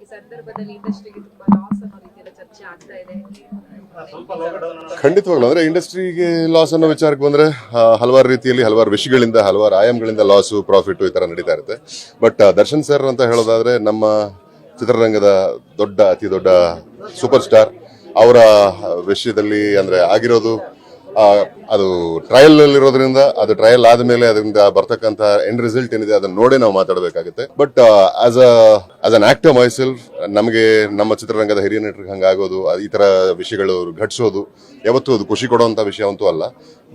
ಈ ಸಂದರ್ಭದಲ್ಲಿ ಇಂಡಸ್ಟ್ರಿಗೆ ತುಂಬಾ ಲಾಸ್ ಅನ್ನೋ ರೀತಿಯಲ್ಲಿ ಚರ್ಚೆ ಆಗ್ತಾ ಇದೆ. ಖಂಡಿತವಾಗ್ಲು ಅಂದ್ರೆ ಇಂಡಸ್ಟ್ರಿಗೆ ಲಾಸ್ ಅನ್ನೋ ವಿಚಾರಕ್ಕೆ ಬಂದ್ರೆ ಹಲವಾರು ರೀತಿಯಲ್ಲಿ ಹಲವಾರು ವಿಷಯಗಳಿಂದ ಹಲವಾರು ಆಯಾಮಗಳಿಂದ ಲಾಸು ಪ್ರಾಫಿಟ್ ಈ ತರ ನಡೀತಾ ಇರುತ್ತೆ. ಬಟ್ ದರ್ಶನ್ ಸರ್ ಅಂತ ಹೇಳೋದಾದ್ರೆ ನಮ್ಮ ಚಿತ್ರರಂಗದ ದೊಡ್ಡ ಅತಿ ದೊಡ್ಡ ಸೂಪರ್ ಸ್ಟಾರ್ ಅವರ ವಿಷಯದಲ್ಲಿ ಅಂದ್ರೆ ಆಗಿರೋದು ಅದು ಟ್ರಯಲ್ ಇರೋದ್ರಿಂದ ಅದು ಟ್ರಯಲ್ ಆದ್ಮೇಲೆ ಅದರಿಂದ ಬರ್ತಕ್ಕಂತ ಎಂಡ್ ರಿಸಲ್ಟ್ ಏನಿದೆ ಅದನ್ನ ನೋಡೇ ನಾವು ಮಾತಾಡಬೇಕಾಗುತ್ತೆ. But as as an actor myself ನಮಗೆ ನಮ್ಮ ಚಿತ್ರರಂಗದ ಹಿರಿಯ ನಟರಿಗೆ ಹಂಗಾಗೋದು ಈ ತರ ವಿಷಯಗಳು ಘಟಿಸೋದು, ಯಾವತ್ತೂ ಅದು ಖುಷಿ ಕೊಡುವಂತ ವಿಷಯ ಅಂತೂ ಅಲ್ಲ.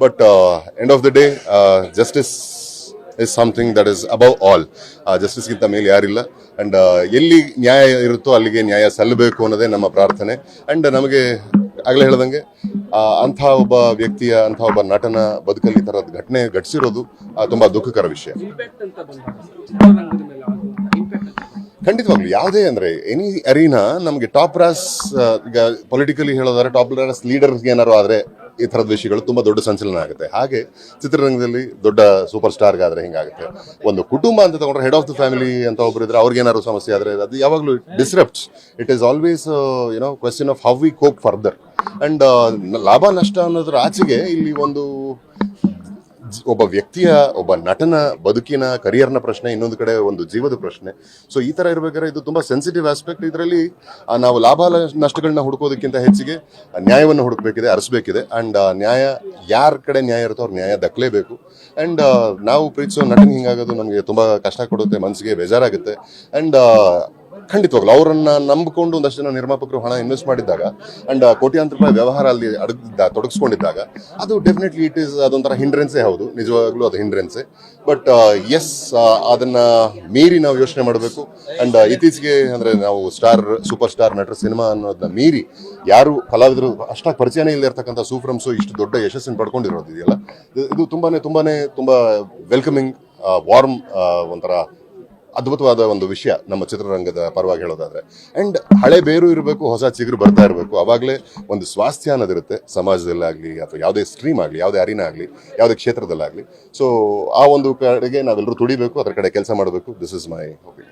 But end of the day justice is something that is above all ಜಸ್ಟಿಸ್ಗಿಂತ ಮೇಲೆ ಯಾರಿಲ್ಲ. ಅಂಡ್ ಎಲ್ಲಿ ನ್ಯಾಯ ಇರುತ್ತೋ ಅಲ್ಲಿಗೆ ನ್ಯಾಯ ಸಲ್ಲಬೇಕು ಅನ್ನೋದೇ ನಮ್ಮ ಪ್ರಾರ್ಥನೆ. ಅಂಡ್ ನಮಗೆ ಆಗಲೇ ಹೇಳ್ದಂಗೆ ಅಂಥ ಒಬ್ಬ ವ್ಯಕ್ತಿಯ ಅಂಥ ಒಬ್ಬ ನಟನ ಬದುಕಲ್ಲಿ ಈ ಥರದ ಘಟನೆ ಘಟಿಸಿರೋದು ತುಂಬ ದುಃಖಕರ ವಿಷಯ. ಖಂಡಿತವಾಗ್ಲು ಯಾವುದೇ ಅಂದ್ರೆ ಎನಿ ಅರೀನಾ ನಮಗೆ ಟಾಪ್ ರಾಸ್ ಈಗ ಪೊಲಿಟಿಕಲಿ ಹೇಳೋದಾದ್ರೆ ಟಾಪ್ ರಾಸ್ ಲೀಡರ್ಸ್ ಏನಾರು ಆದ್ರೆ ಈ ಥರದ ವಿಷಯಗಳು ತುಂಬಾ ದೊಡ್ಡ ಸಂಚಲನ ಆಗುತ್ತೆ. ಹಾಗೆ ಚಿತ್ರರಂಗದಲ್ಲಿ ದೊಡ್ಡ ಸೂಪರ್ ಸ್ಟಾರ್ಗಾದರೆ ಹಿಂಗಾಗುತ್ತೆ. ಒಂದು ಕುಟುಂಬ ಅಂತ ತಗೊಂಡ್ರೆ ಹೆಡ್ ಆಫ್ ದ ಫ್ಯಾಮಿಲಿ ಅಂತ ಒಬ್ರು ಇದ್ರೆ ಅವ್ರಿಗೆ ಏನಾದ್ರು ಸಮಸ್ಯೆ ಆದ್ರೆ ಅದು ಯಾವಾಗಲೂ disrupts it is always you know question of how we cope further and ಲಾಭ, ನಷ್ಟ ಅನ್ನೋದ್ರ ಆಚೆಗೆ ಇಲ್ಲಿ ಒಂದು ಒಬ್ಬ ವ್ಯಕ್ತಿಯ, ಒಬ್ಬ ನಟನ ಬದುಕಿನ ಕರಿಯರ್ನ ಪ್ರಶ್ನೆ, ಇನ್ನೊಂದು ಕಡೆ ಒಂದು ಜೀವದ ಪ್ರಶ್ನೆ. ಸೊ ಈ ತರ ಇರ್ಬೇಕಾದ್ರೆ ಇದು ತುಂಬಾ ಸೆನ್ಸಿಟಿವ್ ಆಸ್ಪೆಕ್ಟ್ ಇದರಲ್ಲಿ ನಾವು ಲಾಭ ನಷ್ಟಗಳನ್ನ ಹುಡುಕೋದಕ್ಕಿಂತ ಹೆಚ್ಚಿಗೆ ನ್ಯಾಯವನ್ನು ಹುಡುಕಬೇಕಿದೆ, ಅರಸಬೇಕಿದೆ. ಅಂಡ್ ನ್ಯಾಯ, ಯಾರ ಕಡೆ ನ್ಯಾಯ ಇರುತ್ತೋ ಅವ್ರ ನ್ಯಾಯ ದಕ್ಕಲೇಬೇಕು. ಅಂಡ್ ನಾವು ಪ್ರೀತಿಸೋ ನಟನ್ ಹಿಂಗಾಗೋದು ನಮಗೆ ತುಂಬಾ ಕಷ್ಟ ಕೊಡುತ್ತೆ ಮನಸ್ಸಿಗೆ ಬೇಜಾರಾಗುತ್ತೆ. ಅಂಡ್ ಖಂಡಿತವಾಗ್ಲು. ಅವರನ್ನ ನಂಬಿಕೊಂಡು ಒಂದಷ್ಟು ಜನ ನಿರ್ಮಾಪಕರು ಹಣ ಇನ್ವೆಸ್ಟ್ ಮಾಡಿದ್ದಾಗ ಅಂಡ್ ಕೋಟ್ಯಾಂತರ ರೂಪಾಯಿ ವ್ಯವಹಾರ ಅಲ್ಲಿ ಅಡಗಿದ್ದ, ತೊಡಗಿಸ್ಕೊಂಡಿದ್ದಾಗ ಅದು ಡೆಫಿನೆಟ್ಲಿ ಇಟ್ ಇಸ್ ಅದೊಂಥರ ಹಿಂಡ್ರೆನ್ಸೇ ಹೌದು. ನಿಜವಾಗ್ಲೂ ಅದು ಹಿಂಡ್ರೆನ್ಸೇ ಬಟ್ ಎಸ್ ಅದನ್ನ ಮೀರಿ ನಾವು ಯೋಚನೆ ಮಾಡಬೇಕು. ಅಂಡ್ ಇತ್ತೀಚೆಗೆ ಅಂದ್ರೆ ನಾವು ಸ್ಟಾರ್ ಸೂಪರ್ ಸ್ಟಾರ್ ನಟರ ಸಿನಿಮಾ ಅನ್ನೋದನ್ನ ಮೀರಿ ಯಾರು ಕಲಾವಿದರು ಅಷ್ಟಾಗಿ ಪರಿಚಯನೇ ಇಲ್ಲ ಇರ್ತಕ್ಕಂಥ ಸೂಫ್ರಮ್ಸು ಇಷ್ಟು ದೊಡ್ಡ ಯಶಸ್ಸನ್ನು ಪಡ್ಕೊಂಡಿರೋದು ಇದೆಯಲ್ಲ. ಇದು- ತುಂಬಾನೇ ತುಂಬಾನೇ, ತುಂಬಾ ವೆಲ್ಕಮಿಂಗ್ ವಾರ್ಮ್ ಒಂಥರ ಅದ್ಭುತವಾದ ಒಂದು ವಿಷಯ ನಮ್ಮ ಚಿತ್ರರಂಗದ ಪರವಾಗಿ ಹೇಳೋದಾದ್ರೆ. ಅಂಡ್ ಹಳೆ ಬೇರು ಇರಬೇಕು, ಹೊಸ ಚಿಗುರು ಬರ್ತಾ ಇರಬೇಕು. ಅವಾಗಲೇ ಒಂದು ಸ್ವಾಸ್ಥ್ಯ ಅನ್ನೋದಿರುತ್ತೆ ಸಮಾಜದಲ್ಲಾಗಲಿ ಅಥವಾ ಯಾವುದೇ ಸ್ಟ್ರೀಮ್ ಆಗಲಿ, ಯಾವುದೇ ಅರಿನ ಆಗಲಿ, ಯಾವುದೇ ಕ್ಷೇತ್ರದಲ್ಲಾಗಲಿ. ಸೊ ಆ ಒಂದು ಕಡೆಗೆ ನಾವೆಲ್ಲರೂ ತುಡಿಬೇಕು ಅದರ ಕಡೆ ಕೆಲಸ ಮಾಡಬೇಕು. This is my opinion